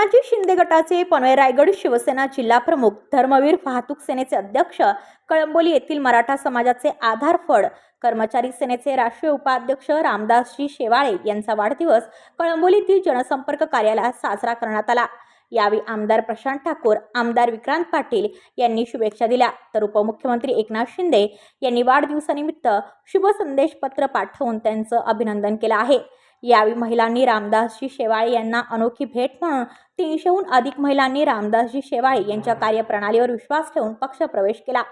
एकनाथजी शिंदे गटाचे पनवे रायगड शिवसेना जिल्हा प्रमुख धर्मवीर वाहतूक सेनेचे अध्यक्ष कळंबोली येथील मराठा समाजाचे आधार फड कर्मचारी सेनेचे राष्ट्रीय उपाध्यक्ष रामदासजी शेवाळे यांचा वाढदिवस कळंबोलीतील जनसंपर्क कार्यालयात साजरा करण्यात आला. यावेळी आमदार प्रशांत ठाकूर आमदार विक्रांत पाटील यांनी शुभेच्छा दिल्या. तर उपमुख्यमंत्री एकनाथ शिंदे यांनी वाढदिवसानिमित्त शुभ पत्र पाठवून त्यांचं अभिनंदन केलं आहे. यावेळी महिलांनी रामदासजी शेवाळे यांना अनोखी भेट म्हणून तीनशेहून अधिक महिलांनी रामदासजी शेवाळे यांच्या कार्यप्रणालीवर विश्वास ठेवून पक्षप्रवेश केला.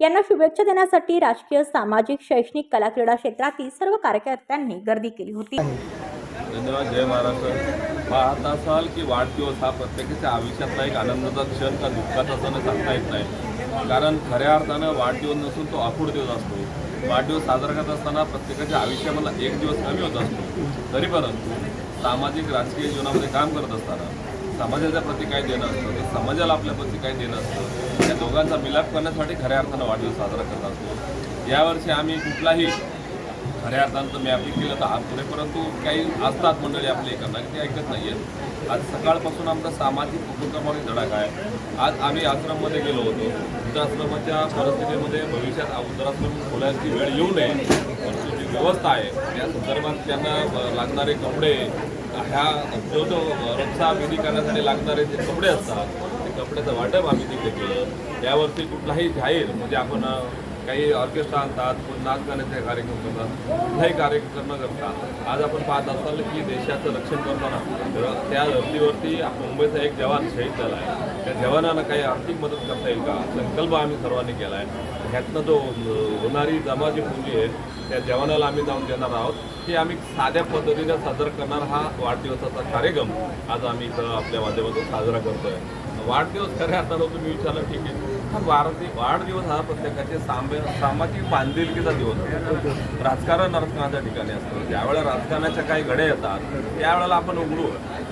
यांना शुभेच्छा देण्यासाठी राजकीय सामाजिक शैक्षणिक कला क्रीडा क्षेत्रातील सर्व कार्यकर्त्यांनी गर्दी केली होती. धन्यवाद. जय महाराष्ट्र. पाहत असाल की वाढदिवस हा प्रत्येकाच्या आयुष्यातला एक आनंदाचा क्षण का दुःखाचा सण सांगता येत नाही. कारण खऱ्या अर्थानं वाढदिवस नसून तो आखूड दिवस असतो. वाढदिवस साजरा करत असताना प्रत्येकाच्या आयुष्यामधला एक दिवस कमी होत असतो. तरी परंतु सामाजिक राजकीय जीवनामध्ये काम करत असताना समाजाच्या प्रती काय देणं असतं. ते समाजाला आपल्या प्रती काय देणं असतं. या दोघांचा मिलाप करण्यासाठी खऱ्या अर्थानं वाढदिवस साजरा करत असतो. यावर्षी आम्ही कुठलाही खऱ्या अर्थानं तर मॅपिंग केलं तर आज पुढे. परंतु काही असतात मंडळी आपले करणार ते ऐकत नाही आहेत आज सकाळपासून आमचा सामाजिक उपक्रमावर धडाका आहे. आज आम्ही आश्रममध्ये गेलो होतो. वृद्धाश्रमाच्या परिस्थितीमध्ये भविष्यात वृद्धाश्रम खोलायची वेळ येऊ नये. परंतु जी व्यवस्था आहे त्या संदर्भात त्यांना लागणारे कपडे ह्या जो जो रक्षा विधी करण्यासाठी लागणारे जे कपडे असतात ते कपड्याचं वाटप आम्ही तिथे केलं. यावरती कुठलाही जाहीर म्हणजे आपण काही ऑर्केस्ट्रा आणतात कोण नाच गाण्याचे कार्यक्रम करतात कुठलाही कार्यक्रम न करता. आज आपण पाहत असाल की देशाचं रक्षण करताना त्या धर्तीवरती मुंबईचा एक जवान शहीद झाला आहे. त्या जवानांना काही आर्थिक मदत करता येईल का? संकल्प आम्ही सर्वांनी केला आहे. ह्यातनं जो होणारी जमा जी पूंजी आहे त्या जवानाला आम्ही जाऊन देणार आहोत. की आम्ही साध्या पद्धतीने साजरा करणार हा वाढदिवसाचा कार्यक्रम आज आम्ही इथं आपल्या माध्यमातून साजरा करतोय. वाढदिवस खऱ्या अर्थानं तुम्ही विचारलं ठीक आहे. वाढदि वाढदिवस हा प्रत्येकाचे सामे सामाजिक बांधिलकीचा दिवस असतो राजकारण राजकारणाच्या ठिकाणी असतं ज्यावेळेला राजकारणाच्या काही घडे येतात त्यावेळेला आपण उघडू.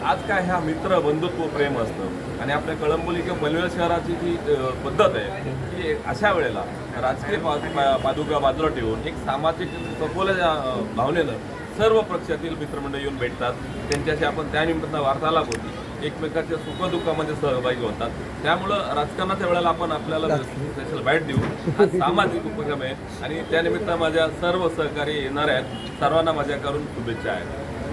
आज काय ह्या मित्र बंधुत्व प्रेम असतं. आणि आपल्या कळंबोली किंवा पनवेल शहराची जी पद्धत आहे की अशा वेळेला राजकीय पादुका बाजूला ठेवून एक सामाजिक सखोल्या भावनेनं सर्व पक्षातील मित्रमंडळ येऊन भेटतात. त्यांच्याशी आपण त्यानिमित्तानं वार्तालाप होती. एकमेकाच्या सुखदुःखामध्ये सहभागी होतात. त्यामुळं राजकारणाच्या वेळेला आपण आपल्याला स्पेशल बाईट देऊ. हा सामाजिक उपक्रम आहे आणि त्यानिमित्त माझ्या सर्व सहकारी येणार आहेत. सर्वांना माझ्याकडून शुभेच्छा आहेत.